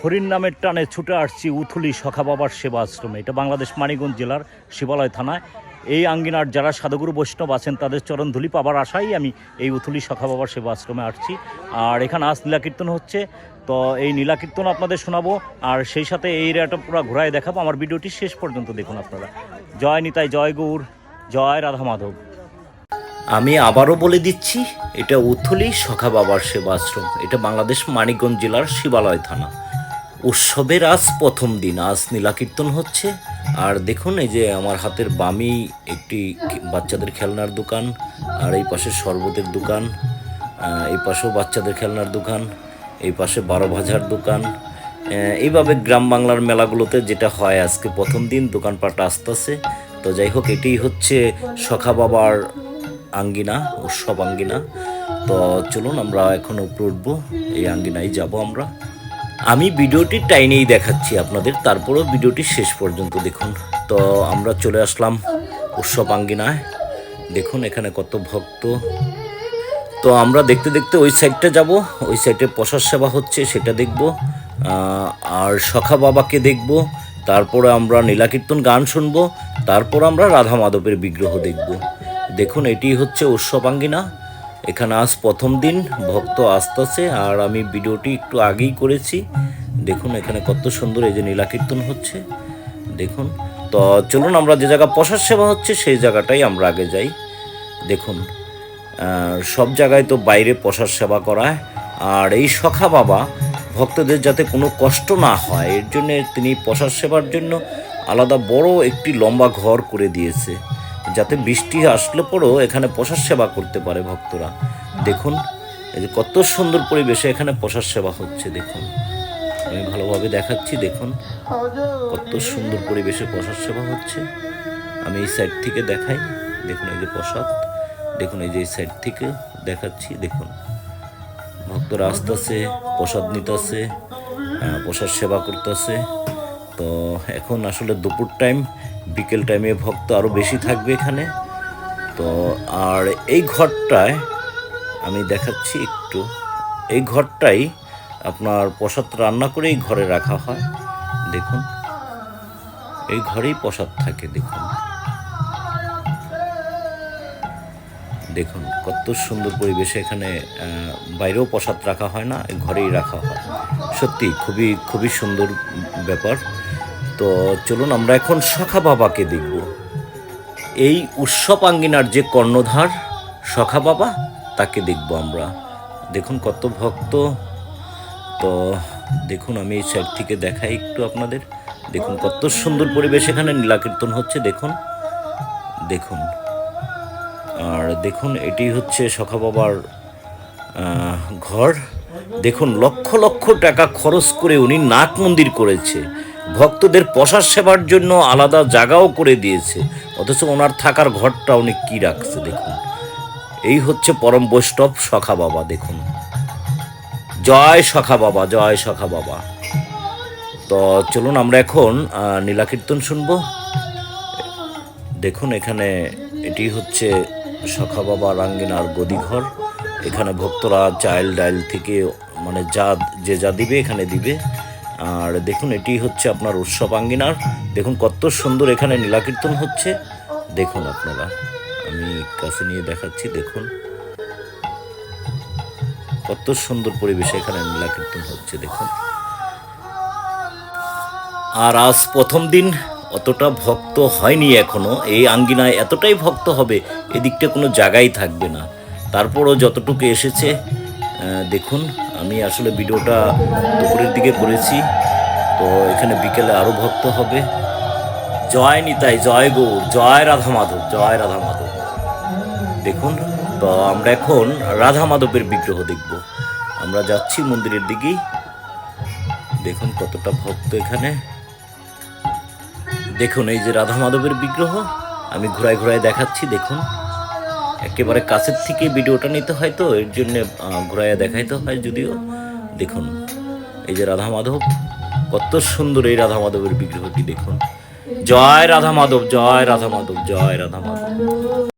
হরিণ নামের টানে ছুটে আসছি উথুলি সখা বাবার সেবা আশ্রমে এটা বাংলাদেশ মানিকগঞ্জ জেলার শিবালয় থানায়। এই আঙ্গিনার যারা সাধুগুরু বৈষ্ণব আছেন, তাদের চরণ ধুলি পাবার আশাই আমি এই উথুলি সখা বাবার সেবা আশ্রমে আসছি। আর এখানে আজ নীলাকীর্তন হচ্ছে। তো এই নীলাকীর্তন আপনাদের শোনাবো। আর সেই সাথে এই এরিয়াটা পুরো ঘোরায় দেখাবো। আমার ভিডিওটি শেষ পর্যন্ত দেখুন আপনারা। জয় নিতাই, জয় গৌর, জয় রাধা মাধব। আমি আবারও বলে দিচ্ছি, এটা উথুলি সখা বাবার সেবাশ্রম। এটা বাংলাদেশ মানিকগঞ্জ জেলার শিবালয় থানা। উৎসবের আজ প্রথম দিন, আজ নীলাকীর্তন হচ্ছে। আর দেখুন, এই যে আমার হাতের বামি একটি বাচ্চাদের খেলনার দোকান, আর এই পাশে শরবতের দোকান এই পাশেও বাচ্চাদের খেলনার দোকান, এই পাশে বারো ভাজার দোকান। এইভাবে গ্রাম বাংলার মেলাগুলোতে যেটা হয় আজকে প্রথম দিন, দোকানপাট আসতেছে তো যাই হোক এটি হচ্ছে সখা বাবার আঙ্গিনা, উৎসব আঙ্গিনা। তো চলুন, আমরা এখন উপরে উঠবো এই আঙ্গিনায় যাব আমরা। আমি ভিডিওটি টাইনেই দেখাচ্ছি আপনাদের, তারপরেও ভিডিওটি শেষ পর্যন্ত দেখুন। তো আমরা চলে আসলাম উৎসব আঙ্গিনায়। দেখুন এখানে কত ভক্ত। তো আমরা দেখতে দেখতে ওই সাইডটা যাব, ওই সাইডে প্রসাদ সেবা হচ্ছে, সেটা দেখব। আর সখা বাবাকে দেখব, তারপরে আমরা নীলাকীর্তন গান শুনব, তারপর আমরা রাধা মাধবের বিগ্রহ দেখব। দেখুন, এটি হচ্ছে উৎসবাঙ্গিনা এখানে আজ প্রথম দিন, ভক্ত আসতেছে আর আমি ভিডিওটি একটু আগেই করেছি। দেখুন এখানে কত সুন্দর এই যে নীলাকীর্তন হচ্ছে। দেখুন, তো চলুন আমরা যে জায়গা প্রসাদ সেবা হচ্ছে, সেই জায়গাটাই আমরা আগে যাই। দেখুন সব জায়গায় তো বাইরে প্রসাদ সেবা করায় আর এই সখা বাবা, ভক্তদের যাতে কোনো কষ্ট না হয়, এর জন্য তিনি প্রসাদ সেবার জন্য আলাদা বড় একটি লম্বা ঘর করে দিয়েছে। যাতে বৃষ্টি আসলে পরেও এখানে প্রসাদ সেবা করতে পারে ভক্তরা। দেখুন, এই যে কত সুন্দর পরিবেশে এখানে প্রসাদ সেবা হচ্ছে, দেখুন। আমি ভালোভাবে দেখাচ্ছি, দেখুন। কত সুন্দর পরিবেশে প্রসাদ সেবা হচ্ছে। আমি এই সাইড থেকে দেখাই, দেখুন এই যে প্রসাদ, দেখুন এই যে এই সাইড থেকে দেখাচ্ছি, দেখুন। ভক্তরা আসতেছে, প্রসাদ নিতেছে প্রসাদ সেবা করতেছে। তো এখন আসলে দুপুর টাইম বিকেল টাইমে ভক্ত আরও বেশি থাকবে এখানে। তো আর এই ঘরটায় আমি দেখাচ্ছি একটু। এই ঘরটাই আপনার প্রসাদ রান্না করে এই ঘরে রাখা হয়। দেখুন, এই ঘরেই প্রসাদ থাকে, দেখুন। দেখুন, কত সুন্দর পরিবেশে এখানে বাইরেও প্রসাদ রাখা হয় না, ঘরেই রাখা হয়। সত্যি, খুবই খুবই সুন্দর ব্যাপার। তো চলুন, আমরা এখন সখা বাবাকে দেখব। এই উৎসব আঙ্গিনার যে কর্ণধার, সখা বাবা, তাকে দেখব আমরা। দেখুন, কত ভক্ত। তো দেখুন, আমি এই সাইড থেকে দেখাই একটু আপনাদের। দেখুন, কত সুন্দর পরিবেশ এখানে নীলাকীর্তন হচ্ছে, দেখুন। দেখুন। আর দেখুন এটি হচ্ছে সখা বাবার ঘর। দেখুন লক্ষ লক্ষ টাকা খরচ করে উনি নাক মন্দির করেছে। ভক্তদের প্রসাদ সেবার জন্য আলাদা জায়গাও করে দিয়েছে। অথচ ওনার থাকার ঘরটা উনি কি রাখছে দেখুন। এই হচ্ছে পরম বৈষ্ণব সখা বাবা দেখুন। জয় সখা বাবা জয় সখা বাবা। তো চলুন আমরা এখন আহ, নীলাকীর্তন শুনব। দেখুন এখানে এটি হচ্ছে সখা বাবা রাঙ্গিনার গদিঘর। এখানে ভক্তরা চাইল ডাইল থেকে মানে যা, যে যা দিবে এখানে দিবে। আর দেখুন, এটি হচ্ছে আপনার উৎসব আঙ্গিনার। দেখুন, কত সুন্দর এখানে নীলাকীর্তন হচ্ছে। দেখুন আপনারা, আমি কাছে নিয়ে দেখাচ্ছি, দেখুন। কত সুন্দর পরিবেশে এখানে নীলাকীর্তন হচ্ছে, দেখুন। আর আজ প্রথম দিন অতটা ভক্ত হয়নি এখনও। এই আঙ্গিনায় এতটাই ভক্ত হবে, এদিকটা কোনো জায়গাই থাকবে না। তারপরও যতটুকু এসেছে দেখুন, আমি আসলে ভিডিওটা দুপুরের দিকে করেছি, তো এখানে বিকেলে আরও ভক্ত হবে। জয় নিতাই, জয় গৌর, জয় রাধা মাধব জয় রাধা মাধব দেখুন, তো আমরা এখন রাধা মাধবের বিগ্রহ দেখব। আমরা যাচ্ছি মন্দিরের দিকেই। দেখুন কতটা ভক্ত এখানে। দেখুন, এই যে রাধা মাধবের বিগ্রহ, আমি ঘোরায় ঘোরায় দেখাচ্ছি, দেখুন। একেবারে কাছের থেকে ভিডিওটা নিতে হয় তো, এর জন্য ঘোরায় দেখাইতে হয় যদিও। দেখুন, এই যে রাধা মাধব, কত সুন্দর এই রাধা মাধবের বিগ্রহটি, দেখুন। জয় রাধা মাধব, জয় রাধা মাধব, জয় রাধা মাধব।